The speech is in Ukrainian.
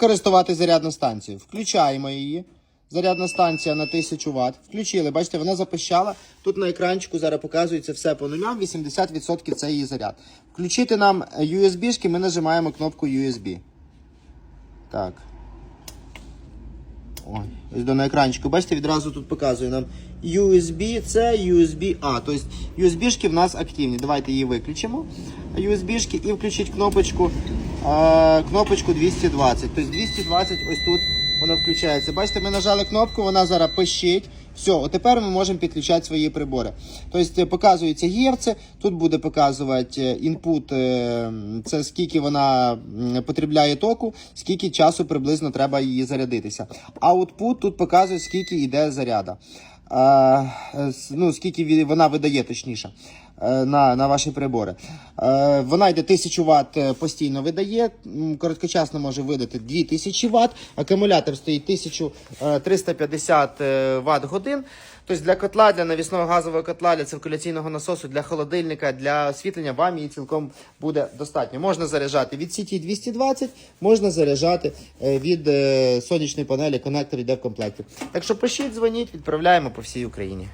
Користувати зарядну станцію. Включаємо її. Зарядна станція на 1000 Вт. Включили, бачите, вона запищала. Тут на екранчику зараз показується все по нулям, 80% це її заряд. Включити нам USB-шки, ми нажимаємо кнопку USB. Так. Ось до на екранчику. Бачите, відразу тут показує нам USB-C, USB-A. Тобто USB-шки в нас активні. Давайте її виключимо. USB-шки і включить кнопочку, е, кнопочку 220. Тобто 220 ось тут вона включається. Бачите, ми нажали кнопку, вона зараз пищить. Все, тепер ми можемо підключати свої прибори. Тобто е, показується герці, тут буде показувати е, інпут, е, це скільки вона потребляє току, скільки часу приблизно треба її зарядитися. Output тут показує, скільки йде заряда. Ну, скільки вона видає, точніше, на, на ваші прибори. Е, Вона йде 1000 Вт е, постійно видає, короткочасно може видати 2000 Вт, акумулятор стоїть 1350 Вт годин. Тобто для котла, для навісного газового котла, для циркуляційного насосу, для холодильника, для освітлення вам її цілком буде достатньо. Можна заряджати від сіті 220, можна заряджати е, від е, сонячної панелі, коннектор йде в комплекті. Так що пишіть, дзвоніть, відправляємо по всій Україні.